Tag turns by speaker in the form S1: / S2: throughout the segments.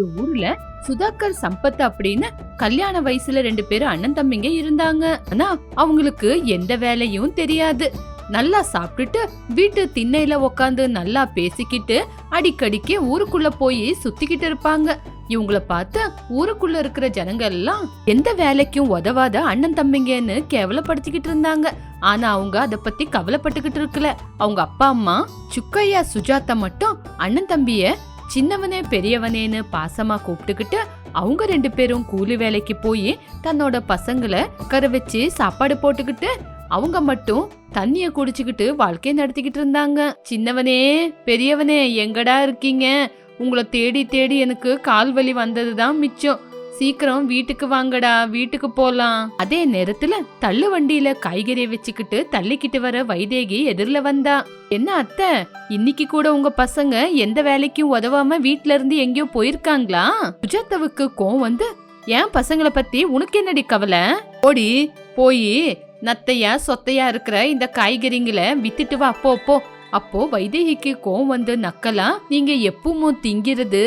S1: ஊர்ல சுதாகர் சம்பத் அப்படின்னு கல்யாண வயசுல ரெண்டு பேரும் அண்ணன் தம்பிங்க இருந்தாங்க. ஆனா அவங்களுக்கு எந்த வேலையும் தெரியாது. நல்லா சாப்பிட்டுட்டு வீட்டு திண்ணையில உக்காந்து நல்லா பேசிக்கிட்டு அடிக்கடிக்கு ஊருக்குள்ள போய் சுத்திக்கிட்டு இருப்பாங்க. இவங்கள பார்த்து ஊருக்குள்ள இருக்கிற ஜனங்க எல்லாம் எந்த வேலைக்கும் உதவாத அண்ணன் தம்பிங்கன்னு கேவலப்படுத்திக்கிட்டு இருந்தாங்க. ஆனா அவங்க அத பத்தி கவலைப்பட்டுக்கிட்டு இருக்கல. அவங்க அப்பா அம்மா சுக்கையா சுஜாதா மட்டும் அண்ணன் தம்பிய சின்னவனே பெரியவனேன்னு பாசமா கூப்பிட்டுக்கிட்டு அவங்க ரெண்டு பேரும் கூலி வேலைக்கு போய் தன்னோட பசங்களை கரை வச்சு சாப்பாடு போட்டுக்கிட்டு அவங்க மட்டும் தண்ணிய குடிச்சுக்கிட்டு வாழ்க்கையை நடத்திக்கிட்டு இருந்தாங்க. சின்னவனே பெரியவனே எங்கடா இருக்கீங்க? உங்களை தேடி தேடி எனக்கு கால் வலி வந்ததுதான் மிச்சம். சீக்கிரம் வீட்டுக்கு வாங்கடா வீட்டுக்கு போலாம். அதே நேரத்துல தள்ளு வண்டியில காய்கறியை வச்சுக்கிட்டு தள்ளிக்கிட்டு வர வைதேகி எதிர்ல வந்தா. என்ன அத்தை இன்னைக்கு கூட உங்க பசங்க எந்த வேலைக்கும் உதவாம வீட்ல இருந்து எங்கேயோ போயிருக்காங்களா? சுஜாதாவுக்கு கோவம் வந்து என் பசங்கள பத்தி உனக்கு என்னடி கவலை? ஓடி போய் நத்தையா சொத்தையா இருக்கிற இந்த காய்கறிங்களை வித்துட்டு வா அப்போ அப்போ அப்போ வைதேகிக்கு கோவம் வந்து நக்கலா நீங்க எப்பவும் திங்கிறது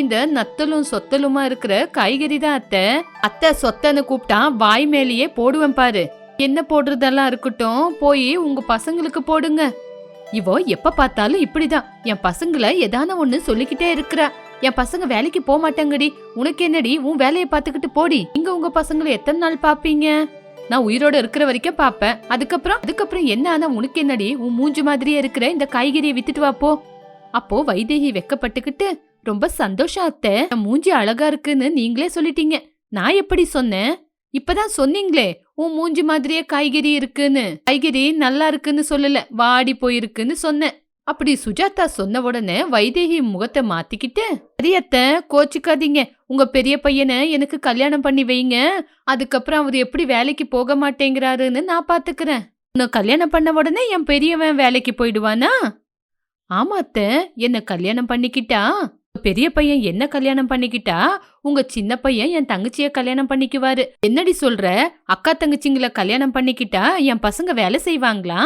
S1: இந்த நத்தலும் சொத்தலுமா இருக்கிற காய்கறி தான் அத்தை. அத்தை சொத்தன்னு கூப்பிட்டா வாய் மேலேயே போடுவேன் பாரு. என்ன போடுறதெல்லாம் இருக்கட்டும் போய் உங்க பசங்களுக்கு போடுங்க. இவோ எப்ப பார்த்தாலும் இப்படிதான். என் பசங்களை ஏதான ஒண்ணு சொல்லிக்கிட்டே இருக்கிறா. என் பசங்க வேலைக்கு போக மாட்டாங்கடி. உனக்கு என்னடி? உன் வேலையை பார்த்துக்கிட்டு போடி. இங்க உங்க பசங்களை எத்தனை நாள் பாப்பீங்க நான் உயிரோட இருக்கிற வரைக்கும் பாப்பேன் அதுக்கப்புறம் அதுக்கப்புறம் என்ன ஆனா உனக்கு என்னடி? உன் மூஞ்சி மாதிரியே இருக்கிற இந்த காய்கறியை வித்துட்டு வாப்போ அப்போ வைதேகி வெக்கப்பட்டுக்கிட்டு ரொம்ப சந்தோஷம் அத்தை. என் மூஞ்சி அழகா இருக்குன்னு நீங்களே சொல்லிட்டீங்க. நான் எப்படி சொன்னேன்? இப்பதான் சொன்னீங்களே உன் மூஞ்சி மாதிரியே காய்கறி இருக்குன்னு. காய்கறி நல்லா இருக்குன்னு சொல்லல வாடி போயிருக்குன்னு சொன்னேன். அப்படி சுஜாதா சொன்ன உடனே வைதேகி முகத்தை மாத்திக்கிட்டு சரியத்த கோச்சிக்காதீங்க. உங்க பெரிய பையனை எனக்கு கல்யாணம் பண்ணி வைங்க. அதுக்கப்புறம் அவர் எப்படி வேலைக்கு போக மாட்டேங்கிறாருன்னு நான் பாத்துக்கிறேன். உன்னை கல்யாணம் பண்ண உடனே என் பெரியவன் வேலைக்கு போயிடுவானா? ஆமாத்த என்ன கல்யாணம் பண்ணிக்கிட்டா பெரிய பையன் என்ன கல்யாணம் பண்ணிக்கிட்டா உங்க சின்ன பையன் என் தங்கச்சிய கல்யாணம் பண்ணிக்குவாரு. என்னடி சொல்ற? அக்கா தங்கச்சிங்கள கல்யாணம் பண்ணிக்கிட்டா என் பசங்க வேலை செய்வாங்களா?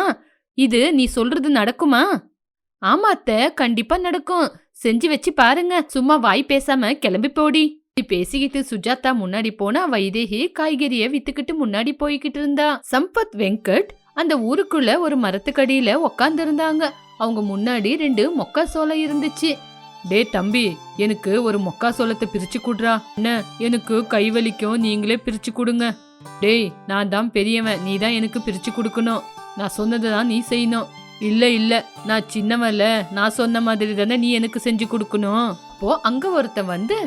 S1: இது நீ சொல்றது நடக்குமா? ஆமா அத்த கண்டிப்பா நடக்கும். செஞ்சு வச்சு பாருங்க. சும்மா வாய் பேசாம கிளம்பி போடி. பேசிக்கிட்டு சுஜாதா முன்னாடி போனா வைதேகி காய்கறிய வித்துக்கிட்டு முன்னாடி போய்கிட்டு இருந்தா. சம்பத் வெங்கட் அந்த ஊருக்குள்ள ஒரு மரத்துக்கடியில உக்காந்து இருந்தாங்க அவங்க முன்னாடி ரெண்டு மொக்க சோளம் இருந்துச்சு. டே தம்பி எனக்கு ஒரு மொக்கா சோளத்தை பிரிச்சு குடுறா. என்ன எனக்கு கை வலிக்கும் நீங்களே பிரிச்சு கொடுங்க. டேய் நான் தான் பெரியவன் நீ தான் எனக்கு பிரிச்சு கொடுக்கணும். நான் சொன்னதை தான் நீ செய்யணும். இல்ல இல்ல நான் சின்னவன்ல நான் சொன்ன மாதிரி தானே நீ எனக்கு செஞ்சு கொடுக்கணும். அப்போ அங்க ஒருத்தன் வந்து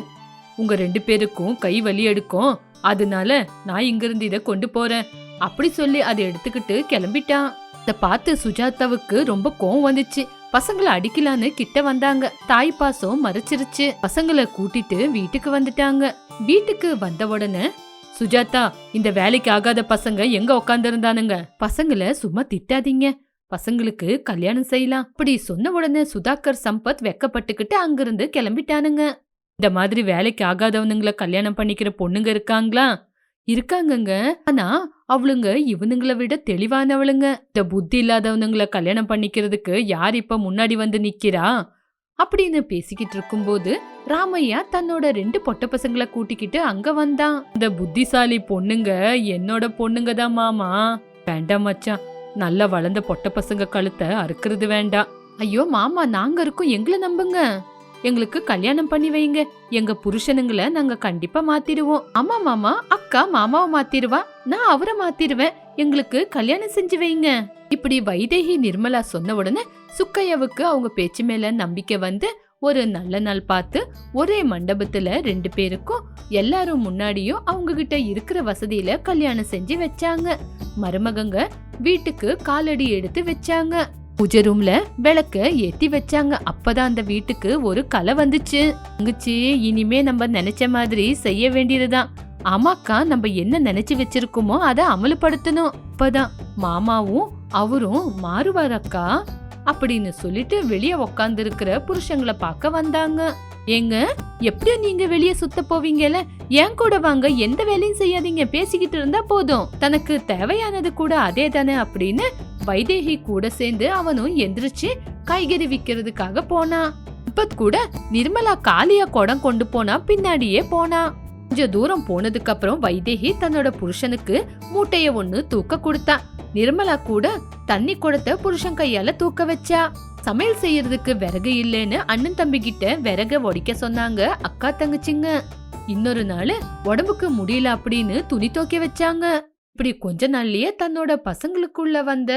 S1: உங்க ரெண்டு பேருக்கும் கை வலி எடுக்கும். அதனால நான் இங்கிருந்து இதை கொண்டு போறேன். அப்படி சொல்லி அதை எடுத்துக்கிட்டு கிளம்பிட்டான். இத பார்த்து சுஜாதாவுக்கு ரொம்ப கோவம் வந்துச்சு. பசங்களை அடிக்கலான்னு கிட்ட வந்தாங்க. தாய் பாசம் மறைச்சிருச்சு. பசங்களை கூட்டிட்டு வீட்டுக்கு வந்துட்டாங்க. வீட்டுக்கு வந்த உடனே சுஜாதா இந்த வேலைக்கு ஆகாத பசங்க எங்க உக்காந்துருந்தானுங்க? பசங்களை சும்மா திட்டாதீங்க. பசங்களுக்கு கல்யாணம் செய்யலாம். அப்படி சொன்ன உடனே சுதாகர் சம்பத் வெக்கப்பட்டுக்கிட்டு அங்கிருந்து கிளம்பிட்டானுங்க. இந்த மாதிரி வேலைக்கு ஆகாதவனுங்களை கல்யாணம் பண்ணிக்கிற பொண்ணுங்க இருக்காங்களா? இருக்காங்கங்க. ஆனா அவளுங்க இவனுங்களை விட தெளிவானவளுங்க. இந்த புத்தி இல்லாதவனுங்களை கல்யாணம் பண்ணிக்கிறதுக்கு யார் இப்ப முன்னாடி வந்து நிக்கிறா? அப்படின்னு பேசிக்கிட்டு இருக்கும்போது ராமையா தன்னோட ரெண்டு பொட்ட பசங்களை கூட்டிக்கிட்டு அங்க வந்தான் இந்த புத்திசாலி பொண்ணுங்க என்னோட பொண்ணுங்க தான் மாமா. வேண்டாம் மச்சான். நல்லா வளர்ந்த பொட்ட பசங்க கழுத்தை அறுக்கிறது வேண்டாம் ஐயோ மாமா நாங்க இருக்கோம். எங்களை நம்புங்க. எங்களுக்கு கல்யாணம் பண்ணி வைங்க எங்க புருஷனுங்களை நாங்க கண்டிப்பா மாத்திடுவோம். அம்மா மாமா. அக்கா மாமாவை மாத்திடுவா. நான் அவரை மாத்திடுவேன். எங்களுக்கு கல்யாணம் செஞ்சு வைங்க இப்படி வைதேகி நிர்மலா சொன்ன உடனே சுக்கையாவுக்கு அவங்க பேச்சு மேல நம்பிக்கை வந்து ஒரு நல்ல நாள் பார்த்து ஒரே மண்டபத்துல ரெண்டு பேருக்கும் எல்லாரும் முன்னாடியும் அவங்க கிட்ட இருக்கிற வசதியில கல்யாணம் செஞ்சு வச்சாங்க. மருமகங்க வீட்டுக்கு காலடி எடுத்து வச்சாங்க. பூஜை ரூம்ல விளக்க ஏத்தி வச்சாங்க. அப்பதான் அந்த வீட்டுக்கு ஒரு கலை வந்துச்சு. தங்கச்சி இனிமே நம்ம நினைச்ச மாதிரி செய்ய வேண்டியதுதான். அம்மாக்கா நம்ம என்ன நினைச்சு வச்சிருக்கோமோ அதை அமலுப்படுத்தணும் அப்பதான் மாமாவும் அவரும் மாறுவாரக்கா அப்படின்னு சொல்லிட்டு வெளியே உக்காந்து இருக்கிற புருஷங்களை பார்க்க வந்தாங்க. ஏங்க எப்படி நீங்க வெளியே சுத்த போவீங்கல்ல? என் கூட வாங்க எந்த வேலையும் செய்யாதீங்க. பேசிக்கிட்டு இருந்தா போதும். தனக்கு தேவையானது கூட அதே தானே அப்படின்னு வைதேகி கூட சேர்ந்து அவனும் எந்திரிச்சு காய்கறி விக்கிறதுக்காக போனா. சம்பத் கூட நிர்மலா காலியா குடம் கொண்டு போனா பின்னாடியே போனா. கொஞ்ச தூரம் போனதுக்கு அப்புறம் வைதேகி தன்னோட புருஷனுக்கு மூட்டைய ஒண்ணு தூக்க கொடுத்தா. நிர்மலா கூட தண்ணி குடத்தை புருஷன் கையால தூக்க வச்சா. சமையல் செய்யறதுக்கு விறகு இல்லைன்னு அண்ணன் தம்பி கிட்ட விறக ஒடிக்க சொன்னாங்க அக்கா தங்கச்சிங்க. இன்னொரு நாள் உடம்புக்கு முடியல அப்படின்னு துணி துவைக்க வச்சாங்க. இப்படி கொஞ்ச நாள்லயே தன்னோட பசங்களுக்குள்ள வந்த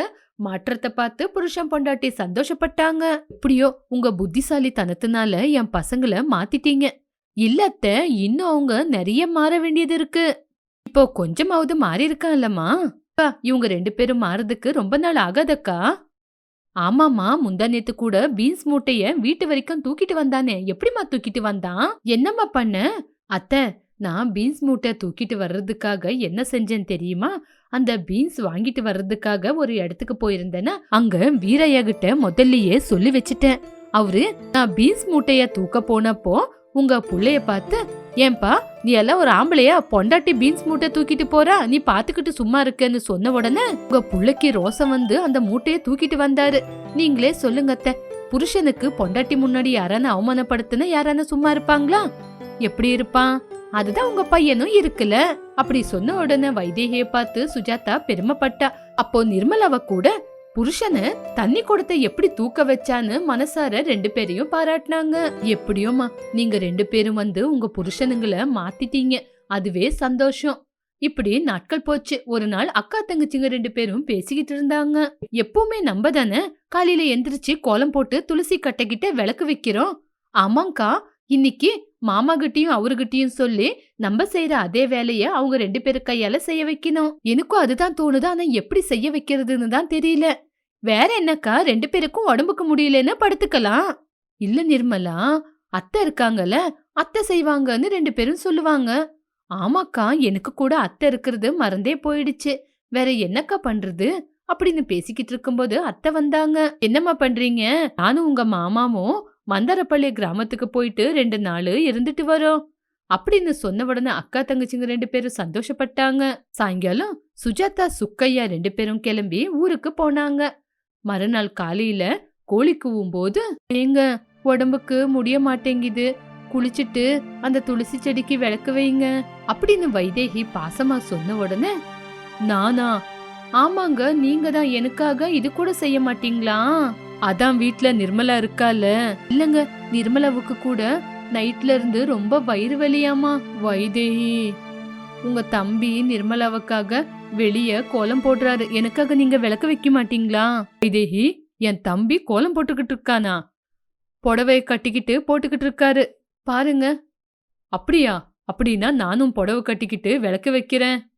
S1: மாற்றத்தை பார்த்து புருஷன் பொண்டாட்டி சந்தோஷப்பட்டாங்க. இப்படியோ உங்க புத்திசாலித்தனத்தினால என் பசங்களை மாத்திட்டீங்க. இல்லத்த இன்னும் அவங்க நிறைய மாற வேண்டியது இருக்கு. இப்போ கொஞ்சமாவது மாறி இருக்கான்லம்மா இவங்க ரெண்டு பேரும் மாறதுக்கு ரொம்ப நாள் ஆகாதக்கா? ஆமாமா முந்தா நேத்து கூட பீன்ஸ் மூட்டைய வீட்டு வரைக்கும் தூக்கிட்டு வந்தானே. எப்படிம்மா தூக்கிட்டு வந்தான்? என்னம்மா பண்ண? அத்தை நான் பீன்ஸ் மூட்டை தூக்கிட்டு வர்றதுக்காக என்ன செஞ்சேன் தெரியுமா? அந்த பீன்ஸ் வாங்கிட்டு வர்றதுக்காக ஒரு இடத்துக்கு போயிருந்தேன்னா அங்க வீரையா கிட்ட முதல்லயே சொல்லி வச்சுட்டேன். அவரு நான் பீன்ஸ் மூட்டைய தூக்க போனப்போ உங்க புள்ளைய பார்த்து ஏன்பா நீ எல்லாம் ஒரு ஆம்பளையா? பொண்டாட்டி பீன்ஸ் மூட்டை தூக்கிட்டு போறா? நீ பாத்துக்கிட்டு சும்மா இருக்கன்னு சொன்ன உடனே உங்க புள்ளைக்கு ரோசம் வந்து அந்த மூட்டைய தூக்கிட்டு வந்தாரு. நீங்களே சொல்லுங்க அத்த. புருஷனுக்கு பொண்டாட்டி முன்னாடி யாரான அவமானப்படுத்தின யாரான சும்மா இருப்பாங்களா? எப்படி இருப்பான்? அதுதான் உங்க பையனும் இருக்குல்ல அப்படி சொன்ன உடனே வைதேகிய பார்த்து சுஜாதா பெருமைப்பட்டா. அப்போ நிர்மலாவ கூட புருஷனை தண்ணி கொடுத்த எப்படி தூக்க வச்சான்னு மனசார ரெண்டு பேரையும் பாராட்டினாங்க. எப்படியோமா நீங்க ரெண்டு பேரும் வந்து உங்க புருஷனுங்களை மாத்திட்டீங்க. அதுவே சந்தோஷம். இப்படி நாட்கள் போச்சு. ஒரு நாள் அக்கா தங்கச்சிங்க ரெண்டு பேரும் பேசிக்கிட்டு இருந்தாங்க. எப்பவுமே நம்ம தானே காலையில எந்திரிச்சு கோலம் போட்டு துளசி கட்டைக்கிட்ட விளக்கு வைக்கிறோம். ஆமாங்கா இன்னைக்கு மாமா கிட்டயும் அவருகிட்டயும் சொல்லி நம்ம செய்யற அதே வேலைய அவங்க ரெண்டு பேரு கையால செய்ய வைக்கணும். எனக்கும் அதுதான் தோணுது. ஆனா எப்படி செய்ய வைக்கிறதுன்னு தான் தெரியல. வேற என்னக்கா? ரெண்டு பேருக்கும் உடம்புக்கு முடியலன்னு படுத்துக்கலாம். இல்ல நிர்மலா அத்தை இருக்காங்கல்ல அத்தை செய்வாங்கன்னு ரெண்டு பேரும் சொல்லுவாங்க. ஆமாக்கா எனக்கு கூட அத்தை இருக்கிறது மறந்தே போயிடுச்சு. வேற என்னக்கா பண்றது? அப்படின்னு பேசிக்கிட்டு இருக்கும்போது அத்தை வந்தாங்க. என்னம்மா பண்றீங்க? நானும் உங்க மாமாவும் மந்தாரப்பள்ளி கிராமத்துக்கு போயிட்டு ரெண்டு நாள் இருந்துட்டு வரோம். அப்படின்னு சொன்ன உடனே அக்கா தங்கச்சிங்க ரெண்டு பேரும் சந்தோஷப்பட்டாங்க. சாயங்காலம் சுஜாதா சுக்கையா ரெண்டு பேரும் கிளம்பி ஊருக்கு போனாங்க. மறுநாள் காலையில கோழி கூவும் போது எங்க உடம்புக்கு முடிய மாட்டேங்குது. குளிச்சுட்டு அந்த துளசி செடிக்கு விளக்கு வைங்க அப்படின்னு வைதேகி பாசமா சொன்ன உடனே நானா? ஆமாங்க நீங்க தான் எனக்காக இது கூட செய்ய மாட்டீங்களா? அதான் வீட்ல நிர்மலா இருக்கால. இல்லங்க நிர்மலாவுக்கு கூட நைட்ல இருந்து ரொம்ப வயிறு வலியாமா? வைதேகி. உங்க தம்பி நிர்மலாவுக்காக வெளிய கோலம் போடுறாரு. எனக்காக நீங்க விளக்க வைக்க மாட்டீங்களா? வைதேகி என் தம்பி கோலம் போட்டுக்கிட்டு இருக்கானா? புடவை கட்டிக்கிட்டு போட்டுக்கிட்டு இருக்காரு. பாருங்க. அப்படியா? அப்படின்னா நானும் புடவை கட்டிக்கிட்டு விளக்கு வைக்கிறேன்.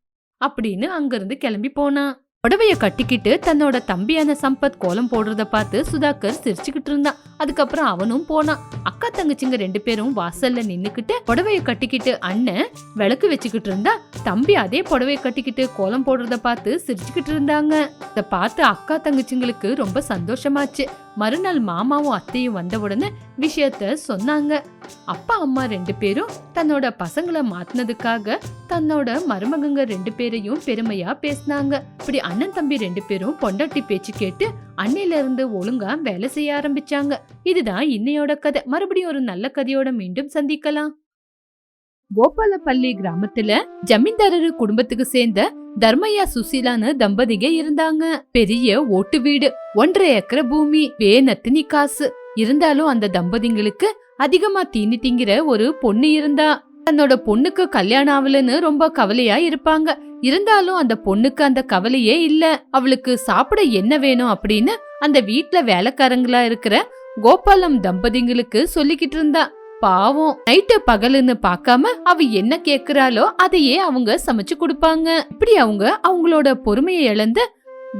S1: அப்படின்னு அங்கிருந்து கிளம்பி போனான் புடவைய கட்டிக்கிட்டு தன்னோட தம்பியான சம்பத் கோலம் போடுறத பார்த்து சுதாகர் சிரிச்சுக்கிட்டு இருந்தான். அதுக்கப்புறம் அவனும் போனான். அக்கா தங்கச்சிங்க ரெண்டு பேரும் வாசல்ல நின்னுக்கிட்டு புடவைய கட்டிக்கிட்டு அண்ணன் விளக்கு வச்சுக்கிட்டு இருந்தா தம்பி அதே புடவைய கட்டிக்கிட்டு கோலம் போடுறத பார்த்து சிரிச்சுக்கிட்டு இருந்தாங்க. இத பார்த்து அக்கா தங்கச்சிங்களுக்கு ரொம்ப சந்தோஷமாச்சு. மறுநாள் மாமாவும் அத்தையும் வந்த உடனே விஷயத்த சொன்னாங்க. அப்பா அம்மா ரெண்டு பேரும் தன்னோட பசங்களை மாத்தினதுக்காக தன்னோட மருமகங்க ரெண்டு பேரையும் பெருமையா பேசினாங்க. இப்படி அண்ணன் தம்பி ரெண்டு பேரும் பொண்டாட்டி பேச்சு கேட்டு அன்னையில இருந்து ஒழுங்கா வேலை செய்ய ஆரம்பிச்சாங்க. இதுதான் இன்னையோட கதை. மறுபடியும் ஒரு நல்ல கதையோட மீண்டும் சந்திக்கலாம். கோபாலப்பள்ளி கிராமத்துல ஜமீன்தாரரு குடும்பத்துக்கு சேர்ந்த தர்மையா சுசீலான்னு தம்பதிக இருந்தாங்க. பெரிய ஓட்டு வீடு ஒன்றரை ஏக்கர் பூமி வேணத்தினி காசு. இருந்தாலும் அந்த தம்பதிங்களுக்கு அதிகமா தீனி திங்கிற ஒரு பொண்ணு இருந்தா. தன்னோட பொண்ணுக்கு கல்யாணம் ஆகலன்னு ரொம்ப கவலையா இருப்பாங்க. இருந்தாலும் அந்த பொண்ணுக்கு அந்த கவலையே இல்ல. அவளுக்கு சாப்பிட என்ன வேணும் அப்படின்னு அந்த வீட்டுல வேலைக்காரங்களா இருக்கிற கோபாலம் தம்பதிங்களுக்கு சொல்லிக்கிட்டு இருந்தா. பாவம். நைட்டு பகலுன்னு பார்க்காம அவ என்ன கேக்குறாளோ அதையே அவங்க சமைச்சு கொடுப்பாங்க. இப்படி அவங்க அவங்களோட பொறுமையை இழந்து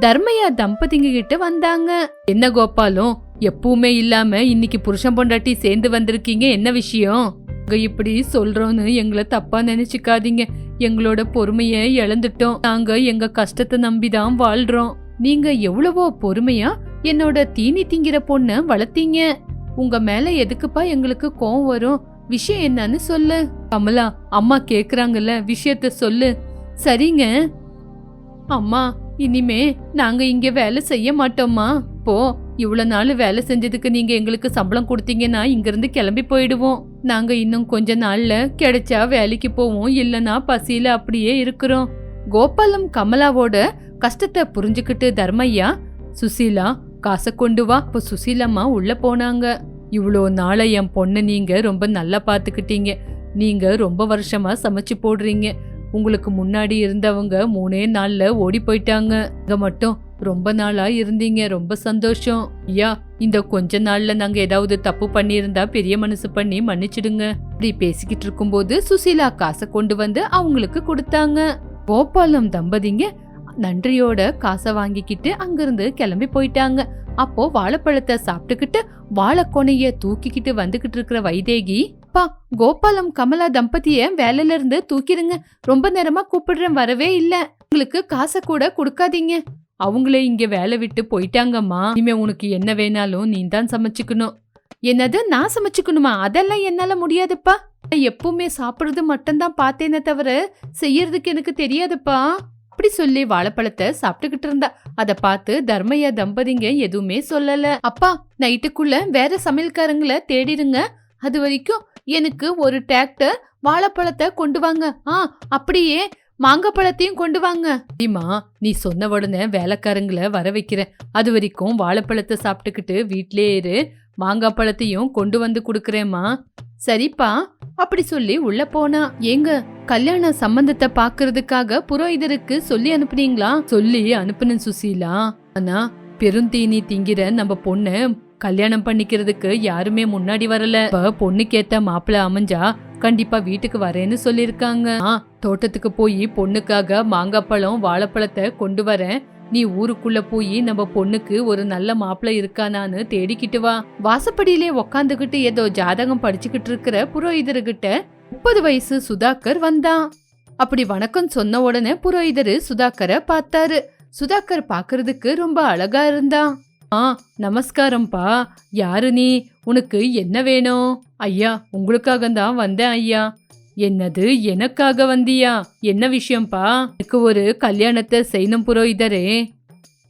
S1: தர்மையா தம்பதிங்க கிட்ட வந்தாங்க. என்ன கோபாலம் எப்பவுமே இல்லாம இன்னைக்கு புருஷன் பொண்டாட்டி சேர்ந்து வந்திருக்கீங்க என்ன விஷயம்? நாங்க இப்படி சொல்றோன்னு எங்களை தப்பா நினைச்சுக்காதீங்க. எங்களோட பொறுமையை இழந்துட்டோம். நாங்க எங்க கஷ்டத்தை நம்பிதான் வாழ்றோம். நீங்க எவ்வளவோ பொறுமையா என்னோட தீனி திங்கிற பொண்ண வளர்த்தீங்க. உங்க மேல எதுக்குப்பா எங்களுக்கு கோவம் வரும்? விஷயம் என்னன்னு சொல்லு. கமலா அம்மா கேக்குறாங்கல்ல விஷயத்த சொல்லு. சரிங்க. அம்மா இனிமே நாங்க இங்க வேலை செய்ய மாட்டோமா போ இவ்வளவு நாள் வேலை செஞ்சதுக்கு நீங்க எங்களுக்கு சம்பளம் கொடுத்தீங்கன்னா இங்கிருந்து கிளம்பி போயிடுவோம். நாங்க இன்னும் கொஞ்ச நாள்ல கிடைச்சா வேலைக்கு போவோம். இல்லனா பசியில அப்படியே இருக்கிறோம். கோபாலம் கமலாவோட கஷ்டத்தை புரிஞ்சுக்கிட்டு தர்மையா சுசீலா காசை கொண்டு வா. இப்போ சுசீலம்மா உள்ளே போனாங்க. இவ்வளோ நாளை என் பொண்ணை நீங்கள் ரொம்ப நல்லா பார்த்துக்கிட்டீங்க நீங்கள் ரொம்ப வருஷமாக சமைச்சு போடுறீங்க. உங்களுக்கு முன்னாடி இருந்தவங்க மூணே நாளில் ஓடி போயிட்டாங்க. இங்கே மட்டும் ரொம்ப நாளாக இருந்தீங்க. ரொம்ப சந்தோஷம். ஐயா இந்த கொஞ்ச நாளில் நாங்கள் ஏதாவது தப்பு பண்ணியிருந்தா பெரிய மனசு பண்ணி மன்னிச்சிடுங்க. இப்படி பேசிக்கிட்டு இருக்கும்போது சுசீலா காசை கொண்டு வந்து அவங்களுக்கு கொடுத்தாங்க. கோபாலம் தம்பதிங்க நன்றியோட காசை வாங்கிக்கிட்டு அங்கிருந்து கிளம்பி போயிட்டாங்க. அப்போ வாழைப்பழத்தை சாப்பிட்டுக்கிட்டு வாழைக்கொனைய தூக்கிக்கிட்டு வந்துகிட்டு இருக்கிற வைதேகி பா கோபாலம் கமலா தம்பதிய வேலையில இருந்து தூக்கிடுங்க. ரொம்ப நேரமா கூப்பிடுறேன் வரவே இல்ல. உங்களுக்கு காசை கூட கொடுக்காதீங்க. அவங்களே இங்க வேலை விட்டு போயிட்டாங்கம்மா. இனிமே உனக்கு என்ன வேணாலும் நீ தான் சமைச்சுக்கணும். என்னது? நான் சமைச்சுக்கணுமா? அதெல்லாம் என்னால முடியாதுப்பா. நான் எப்பவுமே சாப்பிடுறது மட்டும்தான் பார்த்தேனே தவிர செய்யறதுக்கு எனக்கு தெரியாதுப்பா. அப்படி சொல்லி வாழைப்பழத்தை சாப்பிட்டுக்கிட்டு இருந்தா. அத பார்த்து தர்மையா தம்பதிங்க எதுவுமே சொல்லல. அப்பா நைட்டுக்குள்ள வேற சமையல்காரங்கள தேடிடுங்க. அது வரைக்கும் எனக்கு ஒரு டிராக்டர் வாழைப்பழத்தை கொண்டு வாங்க. ஆ அப்படியே மாங்காய் பழத்தையும் கொண்டு வாங்க. அம்மா நீ சொன்ன உடனே வேலைக்காரங்களை வர வைக்கிறேன். அது வரைக்கும் வாழைப்பழத்தை சாப்பிட்டுக்கிட்டு வீட்லயே இரு. மாங்காய் பழத்தையும் கொண்டு வந்து கொடுக்குறேம்மா. சரிப்பா. அப்படி சொல்லி உள்ள போனா ஏங்க கல்யாண சம்பந்தத்தை பாக்குறதுக்காக புரோகிதருக்கு சொல்லி அனுப்புனீங்களா? சொல்லி அனுப்புனேன் சுசீலா. ஆனா பெருந்தீனி திங்கிற நம்ம பொண்ணு கல்யாணம் பண்ணிக்கிறதுக்கு யாருமே முன்னாடி வரல. இப்ப பொண்ணுக்கேத்த மாப்பிள்ள அமைஞ்சா கண்டிப்பா வீட்டுக்கு வரேன்னு சொல்லிருக்காங்க ஆ, தோட்டத்துக்கு போய் பொண்ணுக்காக மாங்காய் பழம் வாழைப்பழத்தை கொண்டு வரேன். நீ ஊருக்குள்ள போய் நம்ம பொண்ணுக்கு ஒரு நல்ல மாப்பிள இருக்கானான்னு தேடிக்கிட்டு வா. வாசப்படியிலே உக்காந்துகிட்டு ஏதோ ஜாதகம் படிச்சுக்கிட்டு இருக்கிற புரோகிதர்கிட்ட முப்பது வயசு சுதாகர் வந்தான். அப்படி வணக்கம் சொன்ன உடனே புரோகிதரு சுதாகரை பார்த்தாரு. சுதாகர் பாக்குறதுக்கு ரொம்ப அழகா இருந்தான். ஆ நமஸ்காரம்ப்பா யாரு நீ? உனக்கு என்ன வேணும்? ஐயா உங்களுக்காக தான் வந்தேன் ஐயா. என்னது எனக்காக வந்தியா? என்ன விஷயம்ப்பா எனக்கு ஒரு கல்யாணத்தை செய்யணும் புரோகிதரே.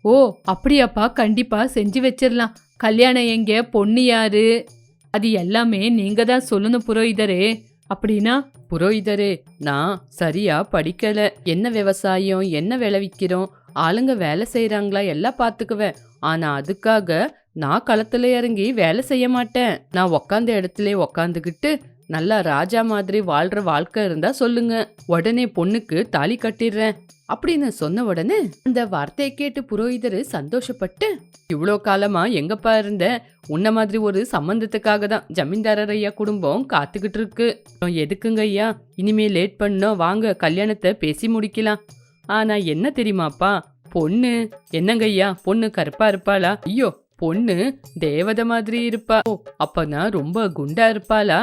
S1: ஓ அப்படியாப்பா கண்டிப்பா செஞ்சு வச்சிடலாம் கல்யாணம் எங்க? பொண்ணு யாரு? அது எல்லாமே நீங்க தான் சொல்லணும் புரோகிதரே. அப்படின்னா புரோகிதரே நான் சரியா படிக்கல. என்ன விவசாயம்? என்ன விளைவிக்கிறோம்? ஆளுங்க வேலை செய்யறாங்களா எல்லாம் பாத்துக்குவேன் ஆனா அதுக்காக நான் களத்துல இறங்கி வேலை செய்ய மாட்டேன். நான் உக்காந்த இடத்துல உக்காந்துக்கிட்டு நல்லா ராஜா மாதிரி வாழ்ற வாழ்க்கை இருந்தா சொல்லுங்க. உடனே பொண்ணுக்கு தாலி கட்டிடுறேன். அப்படின்னு சொன்ன உடனே அந்த வார்த்தையை கேட்டு புரோகிதர் சந்தோஷப்பட்டு இவ்வளோ காலமா எங்கப்பா இருந்த? உன்ன மாதிரி ஒரு சம்பந்தத்துக்காக தான் ஜமீன்தாரர் ஐயா குடும்பம் காத்துக்கிட்டு இருக்கு. எதுக்குங்க ஐயா? இனிமே லேட் பண்ணோம். வாங்க கல்யாணத்தை பேசி முடிக்கலாம். ஆனா என்ன தெரியுமாப்பா? பொண்ணு. என்னங்க ஐயா? பொண்ணு கருப்பா இருப்பாளா? ஐயோ பொண்ணு தேவதை மாதிரி இருப்பா. ஓ அப்பனா ரொம்ப குண்டா இருப்பாளா?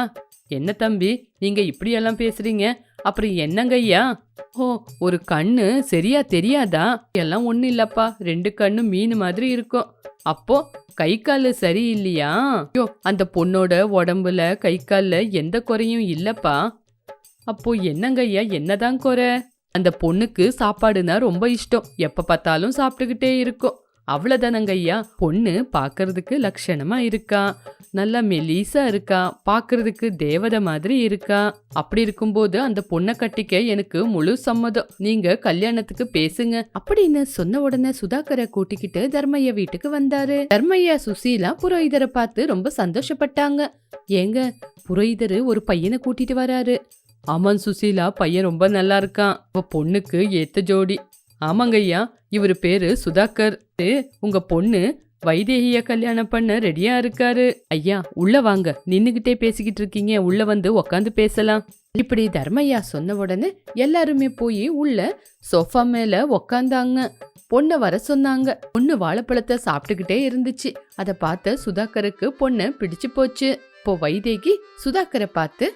S1: என்ன தம்பி நீங்க இப்படியெல்லாம் பேசுறீங்க? அப்புறம் என்னங்க ஐயா? ஓ ஒரு கண்ணு சரியா தெரியாதா? எல்லாம் ஒன்றும் இல்லப்பா ரெண்டு கண்ணு மீன் மாதிரி இருக்கும். அப்போ கை கால் சரியில்லையா? ஐயோ அந்த பொண்ணோட உடம்புல கை கால்ல எந்த குறையும் இல்லப்பா. அப்போ என்னங்க ஐயா என்னதான் குறை? அந்த பொண்ணுக்கு சாப்பாடுனா ரொம்ப இஷ்டம். எப்ப பார்த்தாலும் சாப்பிட்டுக்கிட்டே இருக்கும். அவ்வளவுதானங்க ஐயா? பொண்ணு பார்க்கறதுக்கு லட்சணமா இருக்கா. நல்லா மெலிசா இருக்கா. பார்க்கறதுக்கு தேவதை மாதிரி இருக்கா. அப்படி இருக்கும்போது அந்த பொண்ணை கட்டிக்க எனக்கு முழு சம்மதம். நீங்க கல்யாணத்துக்கு பேசுங்க. அப்படின்னு சொன்ன உடனே சுதாகரை கூட்டிக்கிட்டு தர்மையா வீட்டுக்கு வந்தாரு. தர்மையா சுசீலா புரோகிதரை பார்த்து ரொம்ப சந்தோஷப்பட்டாங்க. ஏங்க புரோஹிதர் ஒரு பையனை கூட்டிட்டு வராரு. அமன் சுசீலா பையன் ரொம்ப நல்லா இருக்கான். அவ பொண்ணுக்கு ஏத்த ஜோடி. ஆமாங்க ஐயா இவர் பேரு சுதாகர். உங்க பொண்ணு வைதேகிய கல்யாணம் பண்ண ரெடியா இருக்காரு. ஐயா உள்ள வாங்க. நின்னுகிட்டே பேசிக்கிட்டு இருக்கீங்க. உள்ள வந்து உக்காந்து பேசலாம். இப்படி தர்மையா சொன்ன உடனே எல்லாருமே போய் உள்ள சோஃபா மேல உக்காந்தாங்க. பொண்ணை வர சொன்னாங்க. பொண்ணு வாழைப்பழத்தை சாப்பிட்டுக்கிட்டே இருந்துச்சு. அதை பார்த்த சுதாகருக்கு பொண்ணை பிடிச்சு போச்சு. இப்போ வைதேகி சுதாகரை பார்த்து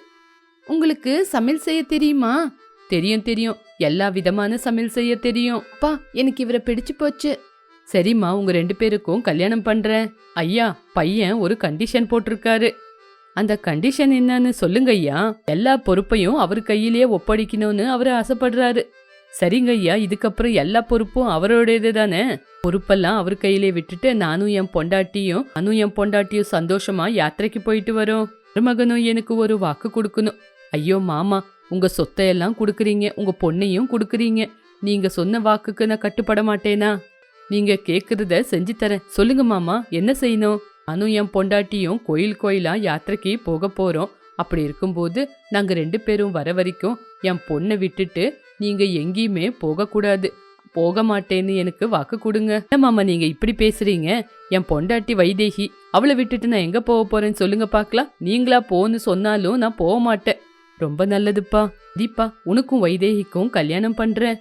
S1: உங்களுக்கு சமையல் செய்ய தெரியுமா? தெரியும் தெரியும். எல்லா விதமான சமையல் செய்ய தெரியும். அப்பா எனக்கு இவரை பிடிச்சு போச்சு. சரிம்மா உங்க ரெண்டு பேருக்கும் கல்யாணம் பண்றேன். ஐயா பையன் ஒரு கண்டிஷன் போட்டிருக்காரு. அந்த கண்டிஷன் என்னன்னு சொல்லுங்க ஐயா. எல்லா பொறுப்பையும் அவர் கையிலேயே ஒப்படைக்கணும்னு அவர் ஆசைப்படுறாரு. சரிங்க ஐயா. இதுக்கப்புறம் எல்லா பொறுப்பும் அவரோடது தானே? பொறுப்பெல்லாம் அவர் கையிலே விட்டுட்டு நானும் என் பொண்டாட்டியும் நானும் என் பொண்டாட்டியும் சந்தோஷமா யாத்திரைக்கு போயிட்டு வரோம். மருமகனும் எனக்கு ஒரு வாக்கு கொடுக்கணும். ஐயோ மாமா. உங்க சொத்தையெல்லாம் கொடுக்குறீங்க உங்க பொண்ணையும் கொடுக்குறீங்க. நீங்க சொன்ன வாக்குக்கு நான் கட்டுப்பட மாட்டேனா? நீங்க கேக்குறத செஞ்சு தரேன். சொல்லுங்க மாமா என்ன செய்யணும்? அனு என் பொண்டாட்டியும் கோயில் கோயிலா யாத்திரைக்கு போக போறோம். அப்படி இருக்கும்போது நாங்க ரெண்டு பேரும் வர வரைக்கும் என் பொண்ணை விட்டுட்டு நீங்க எங்கேயுமே போகக்கூடாது. போக மாட்டேன்னு எனக்கு வாக்கு கொடுங்க. என்ன மாமா நீங்க இப்படி பேசுறீங்க? என் பொண்டாட்டி வைதேகி அவளை விட்டுட்டு நான் எங்க போக போறேன்னு சொல்லுங்க பார்க்கலாம் நீங்களா போன்னு சொன்னாலும் நான் போக மாட்டேன். ரொம்ப நல்லதுப்பா. தீபா உனக்கும் வைதேகிக்கும் கல்யாணம் பண்றேன்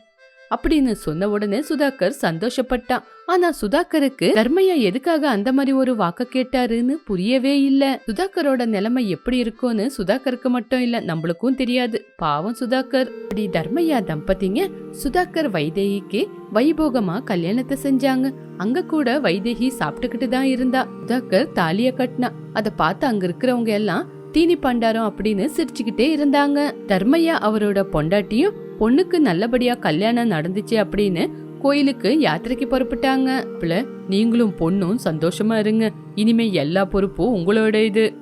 S1: அப்படின்னு சொன்ன உடனே சுதாகர் சந்தோஷப்பட்டான் ஆனா சுதாகருக்கு தர்மையா எதுக்காக அந்த மாதிரி ஒரு வாக்க கேட்டாருன்னு புரியவே இல்ல. சுதாகரோட நிலைமை எப்படி இருக்கும்னு சுதாகருக்கு மட்டும் இல்ல நம்மளுக்கும் தெரியாது. பாவம் சுதாகர். அப்படி தர்மையா தம்பதிங்க சுதாகர் வைதேகிக்கு வைபோகமா கல்யாணத்தை செஞ்சாங்க. அங்க கூட வைதேகி சாப்பிட்டுக்கிட்டு தான் இருந்தா. சுதாகர் தாலிய கட்டினா. அதை பார்த்து அங்க இருக்கிறவங்க எல்லாம் தீனி பண்டாரம் அப்படின்னு சிரிச்சுக்கிட்டே இருந்தாங்க. தர்மையா அவரோட பொண்டாட்டியும் பொண்ணுக்கு நல்லபடியா கல்யாணம் நடந்துச்சு அப்படின்னு கோயிலுக்கு யாத்திரைக்கு புறப்பட்டாங்க. அப்பல நீங்களும் பொண்ணும் சந்தோஷமா இருங்க. இனிமே எல்லா பொறுப்பும் உங்களோட இது.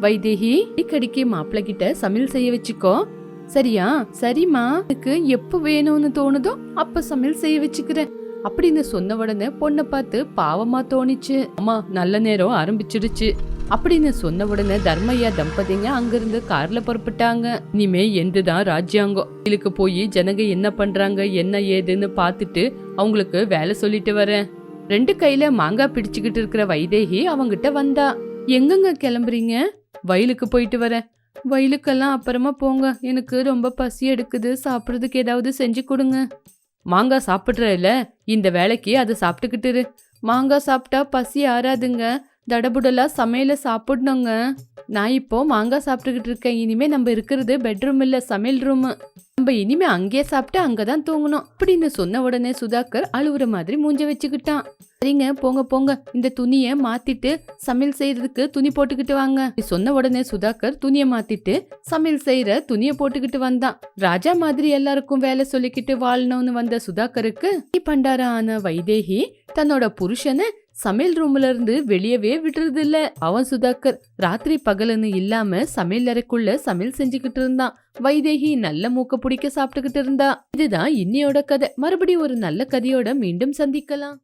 S1: வைதேகி அடிக்கடிக்கு மாப்பிள்ளை கிட்ட சமையல் செய்ய வச்சுக்கோ. சரியா? சரிம்மா. எனக்கு எப்ப வேணும்னு தோணுதோ அப்ப சமையல் செய்ய வச்சுக்கிறேன். அப்படின்னு சொன்ன உடனே பொண்ணை பார்த்து பாவமா தோணிச்சு. அம்மா நல்ல நேரம் ஆரம்பிச்சிடுச்சு. அப்படின்னு சொன்ன உடனே தர்மையா தம்பதிங்க அங்கிருந்து கார்ல புறப்பட்டாங்க. இனிமே எந்துதான் ராஜ்யாங்கம். இதுக்கு போய் ஜனங்க என்ன பண்றாங்க என்ன ஏதுன்னு பார்த்துட்டு அவங்களுக்கு வேலை சொல்லிட்டு வரேன். ரெண்டு கையில மாங்காய் பிடிச்சுக்கிட்டு இருக்கிற வைதேகி அவங்கிட்ட வந்தா. எங்கங்க கிளம்புறீங்க? வயலுக்கு போயிட்டு வரேன். வயலுக்கெல்லாம் அப்புறமா போங்க. எனக்கு ரொம்ப பசி எடுக்குது. சாப்பிட்றதுக்கு ஏதாவது செஞ்சு கொடுங்க. மாங்காய் சாப்பிட்றல இந்த வேலைக்கு அதை சாப்பிட்டுக்கிட்டு இரு. மாங்காய் சாப்பிட்டா பசி ஆறாதுங்க. தடபுடலா சமையல சாப்பிடணுங்க. நான் இப்போ மாங்காய் சாப்பிட்டுக்கிட்டு இருக்கேன். இனிமே நம்ம இருக்கிறது பெட்ரூம் இல்ல சமையல் ரூம் நம்ம இனிமே அங்கேயே சாப்பிட்டு அங்கதான் தூங்கணும். அப்படின்னு சொன்ன உடனே சுதாகர் அழுவுற மாதிரி மூஞ்ச வச்சுக்கிட்டான். சரிங்க போங்க போங்க. இந்த துணியை மாத்திட்டு சமையல் செய்யறதுக்கு துணி போட்டுக்கிட்டு வாங்க. சொன்ன உடனே சுதாகர் துணியை மாத்திட்டு சமையல் செய்யற துணியை போட்டுக்கிட்டு வந்தான். ராஜா மாதிரி எல்லாருக்கும் வேலை சொல்லிக்கிட்டு வாழணும்னு வந்த சுதாகருக்கு பண்டாரான வைதேகி தன்னோட புருஷனை சமையல் ரூம்ல இருந்து வெளியவே விடுறது இல்ல அவன் சுதாகர் ராத்திரி பகலுன்னு இல்லாம சமையல் அறைக்குள்ள சமையல் செஞ்சுக்கிட்டு இருந்தான். வைதேகி நல்ல மூக்க பிடிக்க சாப்பிட்டுக்கிட்டு இருந்தா. இதுதான் இன்னியோட கதை. மறுபடியும் ஒரு நல்ல கதையோட மீண்டும் சந்திக்கலாம்.